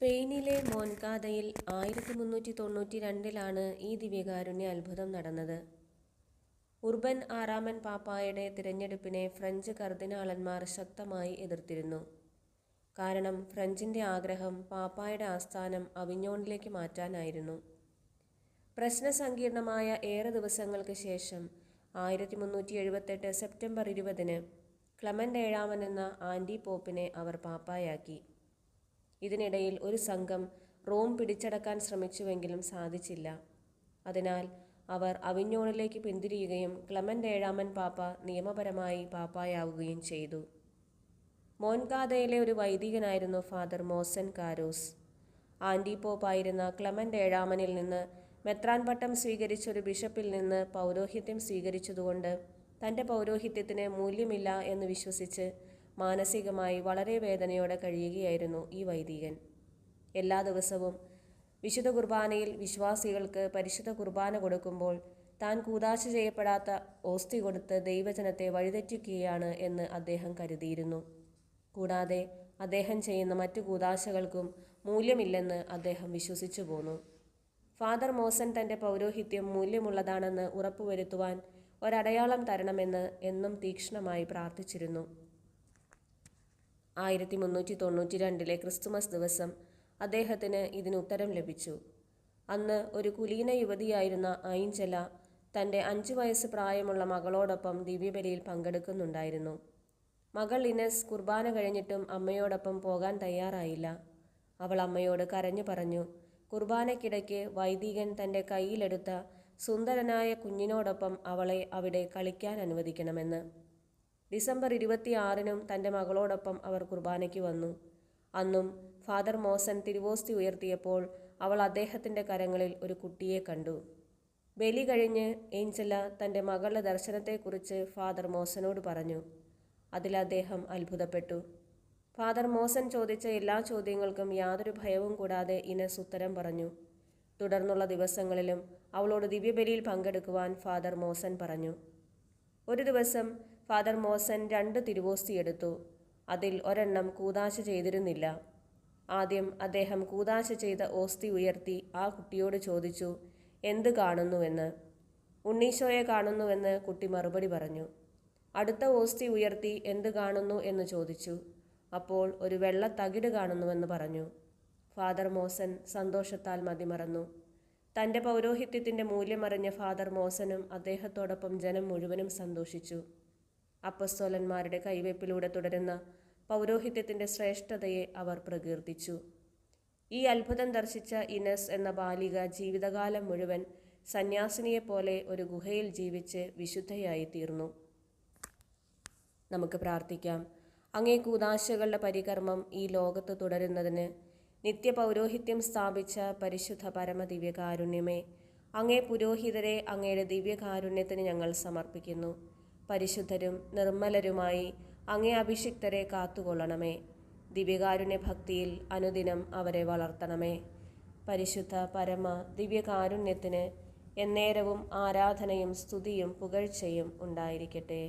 സ്പെയിനിലെ മോൻകാതയിൽ ആയിരത്തി മുന്നൂറ്റി തൊണ്ണൂറ്റി രണ്ടിലാണ് ഈ ദിവ്യകാരുണ്യ അത്ഭുതം നടന്നത്. ഉർബൻ ആറാമൻ പാപ്പായുടെ തിരഞ്ഞെടുപ്പിനെ ഫ്രഞ്ച് കർദിനാളന്മാർ ശക്തമായി എതിർത്തിരുന്നു. കാരണം ഫ്രഞ്ചിന്റെ ആഗ്രഹം പാപ്പായുടെ ആസ്ഥാനം അവിഞ്ഞോണിലേക്ക് മാറ്റാനായിരുന്നു. പ്രശ്നസങ്കീർണമായ ഏറെ ദിവസങ്ങൾക്ക് ശേഷം ആയിരത്തി മുന്നൂറ്റി എഴുപത്തെട്ട് സെപ്റ്റംബർ ഇരുപതിന് ക്ലമന്റ് ഏഴാമൻ എന്ന ആന്റി പോപ്പിനെ അവർ പാപ്പായാക്കി. ഇതിനിടയിൽ ഒരു സംഘം റോം പിടിച്ചടക്കാൻ ശ്രമിച്ചുവെങ്കിലും സാധിച്ചില്ല. അതിനാൽ അവർ അവിഞ്ഞോണിലേക്ക് പിന്തിരിയുകയും ക്ലമന്റ് ഏഴാമൻ പാപ്പ നിയമപരമായി പാപ്പായാവുകയും ചെയ്തു. മോൻകാതയിലെ ഒരു വൈദികനായിരുന്നു ഫാദർ മോസൻ കാരോസ്. ആന്റി പോപ്പായിരുന്ന ക്ലമന്റ് ഏഴാമനിൽ നിന്ന് മെത്രാൻ പട്ടം സ്വീകരിച്ച ഒരു ബിഷപ്പിൽ നിന്ന് പൗരോഹിത്യം സ്വീകരിച്ചതുകൊണ്ട് തന്റെ പൗരോഹിത്യത്തിന് മൂല്യമില്ല എന്ന് വിശ്വസിച്ച് മാനസികമായി വളരെ വേദനയോടെ കഴിയുകയായിരുന്നു ഈ വൈദികൻ. എല്ലാ ദിവസവും വിശുദ്ധ കുർബാനയിൽ വിശ്വാസികൾക്ക് പരിശുദ്ധ കുർബാന കൊടുക്കുമ്പോൾ താൻ കൂതാശ ചെയ്യപ്പെടാത്ത ഓസ്തി കൊടുത്ത് ദൈവജനത്തെ വഴിതെറ്റിക്കുകയാണ് എന്ന് അദ്ദേഹം കരുതിയിരുന്നു. കൂടാതെ അദ്ദേഹം ചെയ്യുന്ന മറ്റു കൂതാശകൾക്കും മൂല്യമില്ലെന്ന് അദ്ദേഹം വിശ്വസിച്ചു പോന്നു. ഫാദർ മോസൻ തന്റെ പൗരോഹിത്യം മൂല്യമുള്ളതാണെന്ന് ഉറപ്പുവരുത്തുവാൻ ഒരടയാളം തരണമെന്ന് എന്നും തീക്ഷ്ണമായി പ്രാർത്ഥിച്ചിരുന്നു. ആയിരത്തി മുന്നൂറ്റി തൊണ്ണൂറ്റി രണ്ടിലെ ക്രിസ്തുമസ് ദിവസം അദ്ദേഹത്തിന് ഇതിന് ഉത്തരം ലഭിച്ചു. അന്ന് ഒരു കുലീന യുവതിയായിരുന്ന ഐഞ്ചല തന്റെ അഞ്ചു വയസ്സ് പ്രായമുള്ള മകളോടൊപ്പം ദിവ്യബലിയിൽ പങ്കെടുക്കുന്നുണ്ടായിരുന്നു. മകൾ ഇനസ് കുർബാന കഴിഞ്ഞിട്ടും അമ്മയോടൊപ്പം പോകാൻ തയ്യാറായില്ല. അവൾ അമ്മയോട് കരഞ്ഞു പറഞ്ഞു കുർബാനയ്ക്കിടയ്ക്ക് വൈദികൻ തന്റെ കയ്യിലെടുത്ത സുന്ദരനായ കുഞ്ഞിനോടൊപ്പം അവളെ അവിടെ കളിക്കാൻ അനുവദിക്കണമെന്ന്. ഡിസംബർ ഇരുപത്തിയാറിനും തന്റെ മകളോടൊപ്പം അവർ കുർബാനയ്ക്ക് വന്നു. അന്നും ഫാദർ മോസൻ തിരുവോസ്തി ഉയർത്തിയപ്പോൾ അവൾ അദ്ദേഹത്തിന്റെ കരങ്ങളിൽ ഒരു കുട്ടിയെ കണ്ടു. ബലി കഴിഞ്ഞ് ഏഞ്ചല തന്റെ മകളുടെ ദർശനത്തെക്കുറിച്ച് ഫാദർ മോസനോട് പറഞ്ഞു. അതിൽ അദ്ദേഹം അത്ഭുതപ്പെട്ടു. ഫാദർ മോസൻ ചോദിച്ച എല്ലാ ചോദ്യങ്ങൾക്കും യാതൊരു ഭയവും കൂടാതെ ഇനസ് ഉത്തരം പറഞ്ഞു. തുടർന്നുള്ള ദിവസങ്ങളിലും അവളോട് ദിവ്യബലിയിൽ പങ്കെടുക്കുവാൻ ഫാദർ മോസൻ പറഞ്ഞു. ഒരു ദിവസം ഫാദർ മോസൻ രണ്ട് തിരുവോസ്തി എടുത്തു. അതിൽ ഒരെണ്ണം കൂതാശ ചെയ്തിരുന്നില്ല. ആദ്യം അദ്ദേഹം കൂതാശ ചെയ്ത ഓസ്തി ഉയർത്തി ആ കുട്ടിയോട് ചോദിച്ചു എന്ത് കാണുന്നുവെന്ന്? ഉണ്ണീശോയെ കാണുന്നുവെന്ന് കുട്ടി മറുപടി പറഞ്ഞു. അടുത്ത ഓസ്തി ഉയർത്തി എന്ത് കാണുന്നു? എന്ന് ചോദിച്ചു. അപ്പോൾ ഒരു വെള്ള തകിട് കാണുന്നുവെന്ന് പറഞ്ഞു. ഫാദർ മോസൻ സന്തോഷത്താൽ മതിമറന്നു. തന്റെ പൗരോഹിത്യത്തിന്റെ മൂല്യമറിഞ്ഞ ഫാദർ മോസനും അദ്ദേഹത്തോടൊപ്പം ജനം മുഴുവനും സന്തോഷിച്ചു. അപ്പസ്തോലന്മാരുടെ കൈവയ്പിലൂടെ തുടരുന്ന പൗരോഹിത്യത്തിന്റെ ശ്രേഷ്ഠതയെ അവർ പ്രകീർത്തിച്ചു. ഈ അത്ഭുതം ദർശിച്ച ഇനസ് എന്ന ബാലിക ജീവിതകാലം മുഴുവൻ സന്യാസിനിയെപ്പോലെ ഒരു ഗുഹയിൽ ജീവിച്ച് വിശുദ്ധയായി തീർന്നു നമുക്ക് പ്രാർത്ഥിക്കാം. അങ്ങേ കൂതാശകളുടെ പരികർമ്മം ഈ ലോകത്ത് തുടരുന്നതിന് നിത്യപൗരോഹിത്യം സ്ഥാപിച്ച പരിശുദ്ധ പരമദിവ്യകാരുണ്യമേ അങ്ങേ പുരോഹിതരെ അങ്ങയുടെ ദിവ്യകാരുണ്യത്തിന് ഞങ്ങൾ സമർപ്പിക്കുന്നു. പരിശുദ്ധരും നിർമ്മലരുമായി അങ്ങേ അഭിഷിക്തരെ കാത്തുകൊള്ളണമേ. ദിവ്യകാരുണ്യ ഭക്തിയിൽ അനുദിനം അവരെ വളർത്തണമേ. പരിശുദ്ധ പരമ ദിവ്യകാരുണ്യത്തിന് എന്നേരവും ആരാധനയും സ്തുതിയും പുകഴ്ചയും ഉണ്ടായിരിക്കട്ടെ.